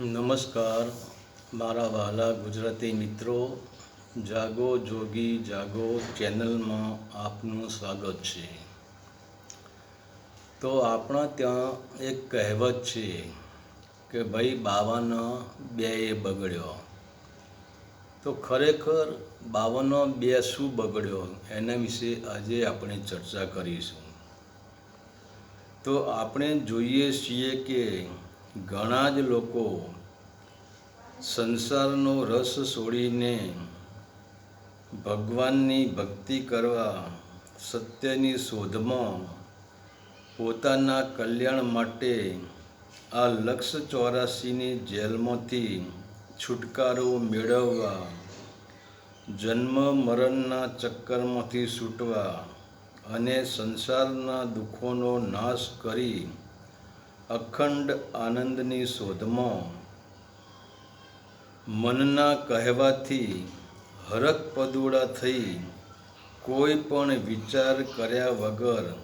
નમસ્કાર. મારા વહાલા ગુજરાતી મિત્રો, જાગો જોગી, જાગો ચેનલમાં આપનું સ્વાગત છે. તો આપણા ત્યાં એક કહેવત છે કે, ભાઈ બાવાનો બે બગડ્યો. તો ખરેખર બાવાનો બે શું બગડ્યો? એના વિશે આજે આપણે ચર્ચા કરીશું. તો આપણે જોઈએ છીએ કે ઘણા જ લોકો સંસારનો રસ છોડીને ભગવાનની ભક્તિ કરવા સત્યની શોધમાં પોતાના કલ્યાણ માટે આ લક્ષ ચોરાસીની જેલમાંથી છુટકારો મેળવવા, જન્મ મરણના ચક્કરમાંથી છૂટવા અને સંસારના દુઃખોનો નાશ કરી અખંડ આનંદની શોધમાં મનના કહેવાથી હરક પદુડા થઈ કોઈ પણ વિચાર કર્યા વગર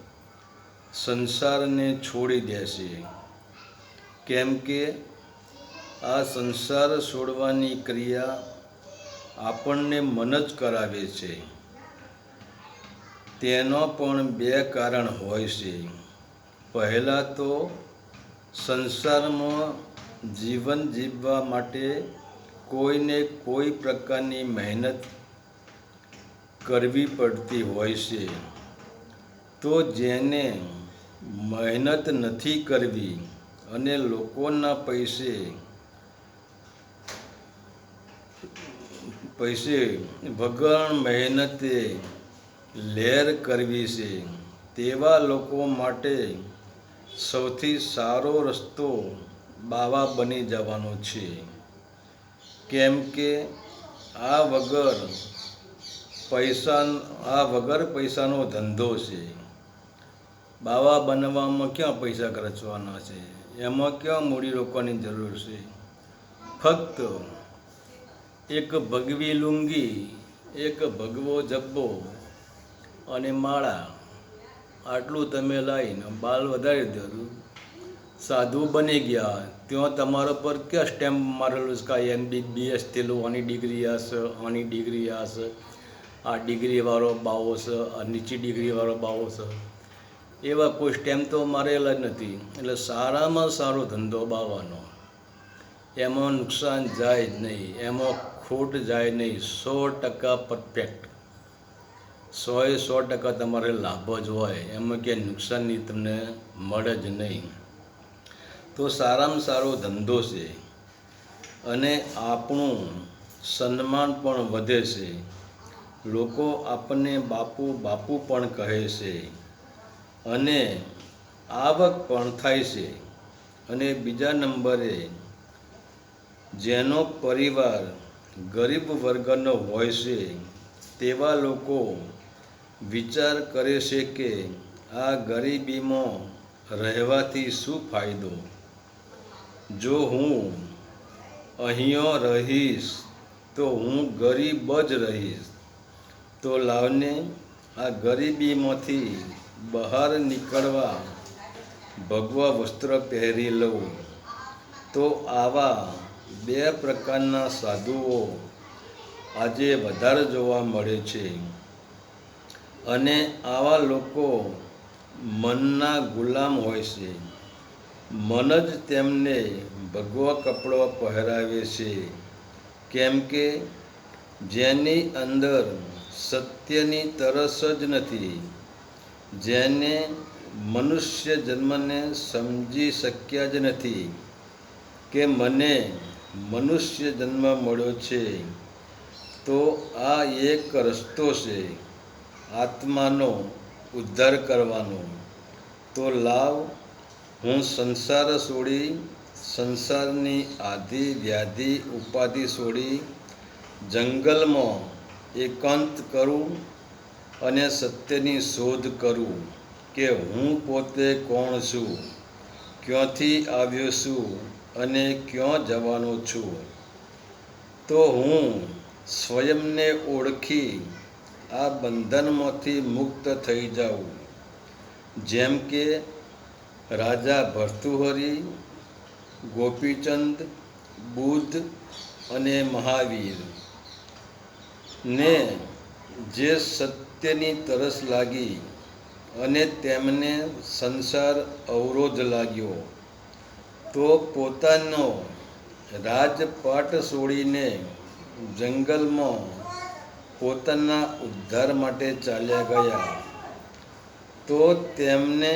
સંસારને છોડી દેશે. કેમ કે આ સંસાર છોડવાની ક્રિયા આપણને મન જ કરાવે છે. તેનો પણ બે કારણ હોય છે. પહેલાં તો સંસારમાં જીવન જીવવા માટે કોઈને કોઈ પ્રકારની મહેનત કરવી પડતી હોય છે. તો જેને મહેનત નથી કરવી અને લોકોના પૈસે પૈસે વગર મહેનતે લહેર કરવી છે, તેવા લોકો માટે સૌથી સારો રસ્તો બાવા બની જવાનો છે. કેમ કે આ વગર પૈસા આ વગર પૈસાનો ધંધો છે. બાવા બનવામાં ક્યાં પૈસા ખર્ચવાના છે? એમાં ક્યાં મૂડી રોકવાની જરૂર છે? ફક્ત એક ભગવી લુંગી, એક ભગવો જબ્બો અને માળા આટલું તમે લાવીને બાલ વધારી દીધું સાધુ બની ગયા. ત્યાં તમારા પર ક્યાં સ્ટેમ્પ મારેલું છે? કાંઈ એમ બી બીએસ થયેલું, આની ડિગ્રી હશે, આની ડિગ્રી હશે, આ ડિગ્રીવાળો બાવો છે, આ નીચી ડિગ્રીવાળો બાવો છે. એવા કોઈ સ્ટેમ્પ તો મારેલા જ નથી. એટલે સારામાં સારો ધંધો બાવાનો. એમાં નુકસાન જાય જ નહીં. એમાં ખોટ જાય નહીં. સો ટકા પરફેક્ટ સોએ સો ટકા તમારે લાભ જ હોય એમાં ક્યાંય નુકસાનની તમને મળે જ નહીં. તો સારામાં સારો ધંધો છે અને આપણું સન્માન પણ વધે છે. લોકો આપણને બાપુ બાપુ પણ કહે છે અને આવક પણ થાય છે. અને બીજા નંબરે જેનો પરિવાર ગરીબ વર્ગનો હોય છે, તેવા લોકો વિચાર કરે છે કે આ ગરીબીમાં રહેવાથી શું ફાયદો? જો હું અહીંયા રહીશ, તો હું ગરીબ જ રહીશ. તો લાવને આ ગરીબીમાંથી બહાર નીકળવા ભગવા વસ્ત્ર પહેરી લઉં. તો આવા બે પ્રકારના સાધુઓ આજે વધારે જોવા મળે છે. અને આવા લોકો મનના ગુલામ હોય છે. મન જ તેમને ભગવા કપડો પહેરાવે છે. કેમ કે જેની અંદર સત્યની તરસ જ નથી. જેને મનુષ્ય જન્મને સમજી શક્યા જ નથી કે મને મનુષ્ય જન્મ મળ્યો છે. તો આ એક રસ્તો છે. આત્માનો ઉદ્ધાર કરવાનો. તો લાવ, હું સંસાર છોડી, સંસારની આધિ વ્યાધિ ઉપાધિ છોડી, જંગલમાં એકાંત કરું અને સત્યની શોધ કરું કે હું પોતે કોણ છું, ક્યાંથી આવ્યો છું અને ક્યાં જવાનો છું. તો હું સ્વયંને ઓળખી આ બંધનમાંથી મુક્ત થઈ જાઉં. જેમ કે રાજા ભર્તુહરી, ગોપીચંદ, બુદ્ધ અને મહાવીર. ને જે સત્યની તરસ લાગી અને તેમને સંસાર અવરોધ લાગ્યો, તો પોતાનો રાજપાટ છોડીને જંગલમાં પોતાના ઉદ્ધાર માટે ચાલ્યા ગયા, તો તેમને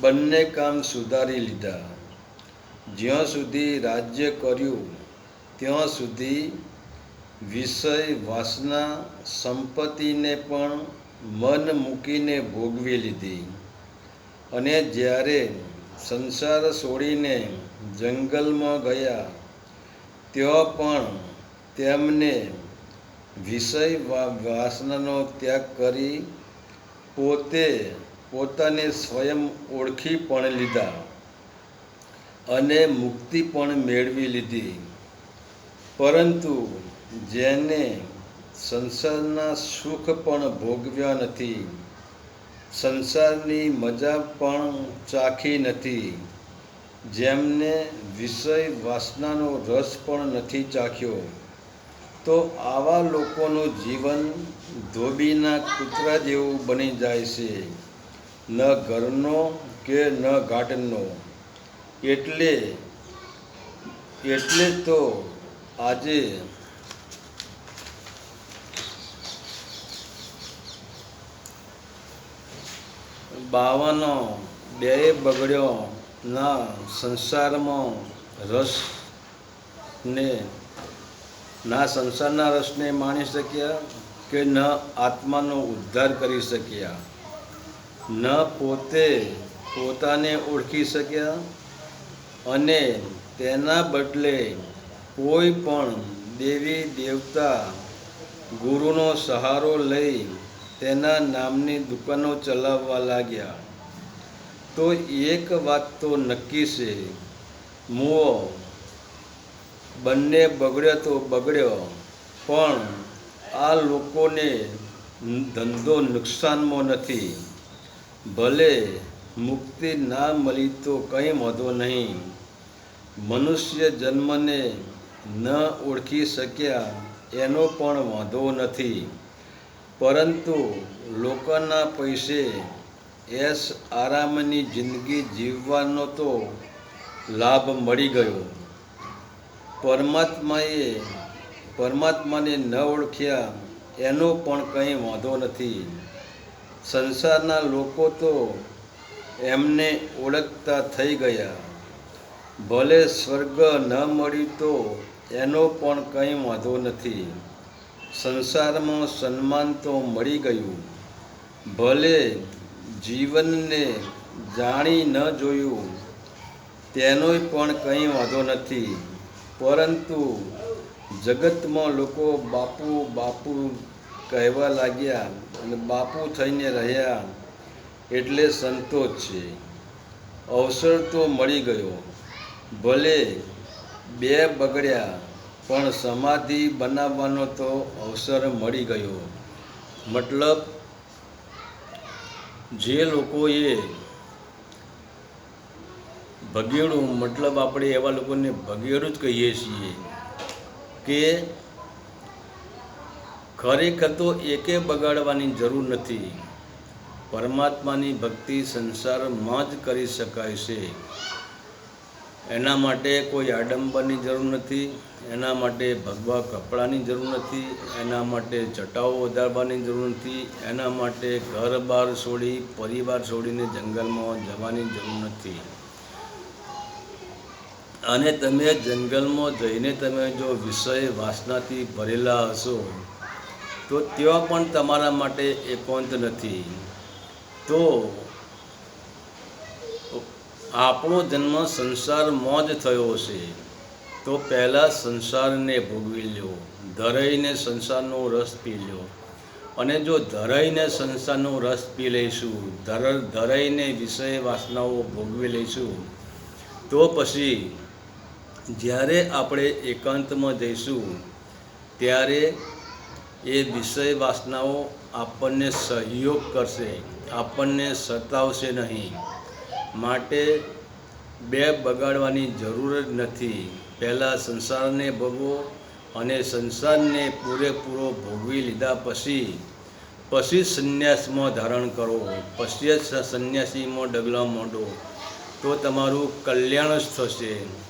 બંને કામ સુધારી લીધા. જ્યાં સુધી રાજ્ય કર્યું, ત્યાં સુધી વિષય, વાસના, સંપત્તિને પણ મન મૂકીને ભોગવી લીધી. અને જ્યારે સંસાર છોડીને જંગલમાં ગયા, ત્યાં પણ તેમને વિષય વાસનાનો ત્યાગ કરી પોતે પોતાને સ્વયં ઓળખી પણ લીધા અને મુક્તિ પણ મેળવી લીધી. પરંતુ જેને સંસારના સુખ પણ ભોગવ્યા નથી, સંસારની મજા પણ ચાખી નથી, જેમને વિષય, વાસનાનો રસ પણ નથી ચાખ્યો. તો આવા લોકોનું જીવન ધોબીના કૂતરા જેવું બની જાય છે. ન ઘરનો કે ન ગાર્ડનનો. એટલે એટલે તો આજે બાવાનો બે બગડ્યો ના સંસારમાં રસ ને ના સંસારના રસને માણી શક્યા કે ન આત્માનો ઉદ્ધાર કરી શક્યા? ન પોતે પોતાને ઓળખી શક્યા? અને તેના બદલે કોઈ પણ દેવી દેવતા ગુરુનો સહારો લઈ તેના નામની દુકાનો ચલાવવા લાગ્યા. તો એક વાત તો નક્કી છે. મુઓ બંને બગડ્યો તો બગડ્યો, પણ આ લોકોને ધંધો નુકસાનમાં નથી. ભલે મુક્તિ ના મળી તો કંઈ વાંધો નહીં. મનુષ્ય જન્મને ન ઓળખી શક્યા એનો પણ વાંધો નથી. પરંતુ લોકોના પૈસે એસ આરામની જિંદગી જીવવાનો તો લાભ મળી ગયો. પરમાત્માએ પરમાત્માને ન ઓળખ્યા, એનો પણ કંઈ વાંધો નથી. સંસારના લોકો તો એમને ઓળખતા થઈ ગયા. ભલે સ્વર્ગ ન મળ્યું તો એનો પણ કંઈ વાંધો નથી. સંસારમાં સન્માન તો મળી ગયું. ભલે જીવનને જાણી ન જોયું, તેનોય પણ કંઈ વાંધો નથી. પરંતુ જગતમાં લોકો બાપુ બાપુ કહેવા લાગ્યા અને બાપુ થઈને રહ્યા એટલે સંતોષ છે. અવસર તો મળી ગયો. ભલે બે બગડ્યા, પણ સમાધિ બનાવવાનો તો અવસર મળી ગયો. મતલબ, જે લોકોએ ભગેડું મતલબ આપણે એવા લોકોને ભગેડું જ કહીએ છીએ કે ખરેખર તો એકે બગાડવાની જરૂર નથી. પરમાત્માની ભક્તિ સંસારમાં જ કરી શકાય છે. એના માટે કોઈ આડંબરની જરૂર નથી, એના માટે ભગવા કપડાની જરૂર નથી, એના માટે ચટાઓ વધારવાની જરૂર નથી, એના માટે ઘર બહાર છોડી પરિવાર છોડીને જંગલમાં જવાની જરૂર નથી. અને તમે જંગલમાં જઈને તમે જો વિષય વાસનાથી ભરેલા હશો, તો ત્યાં પણ તમારા માટે એકાંત નથી. તો આપણો જન્મ સંસારમાં જ થયો છે તો પહેલાં સંસારને ભોગવી લ્યો, ધરાઈને સંસારનો રસ પી લ્યો. અને જો ધરાઈને સંસારનો રસ પી લઈશું, ધર, ધરાઈને વિષય વાસનાઓ ભોગવી લઈશું, તો પછી જ્યારે આપણે એકાંતમાં જઈશું, ત્યારે એ વિષય વાસનાઓ આપણને સહયોગ કરશે, આપણને સતાવશે નહીં. માટે બે બગાડવાની જરૂર જ નથી. પહેલાં સંસારને ભોગવો અને સંસારને પૂરેપૂરો ભોગવી લીધા પછી પછી સંન્યાસમાં ધારણ કરો. પછી જ સંન્યાસીમાં ડગલા માંડો. તો તમારું કલ્યાણ જ થશે.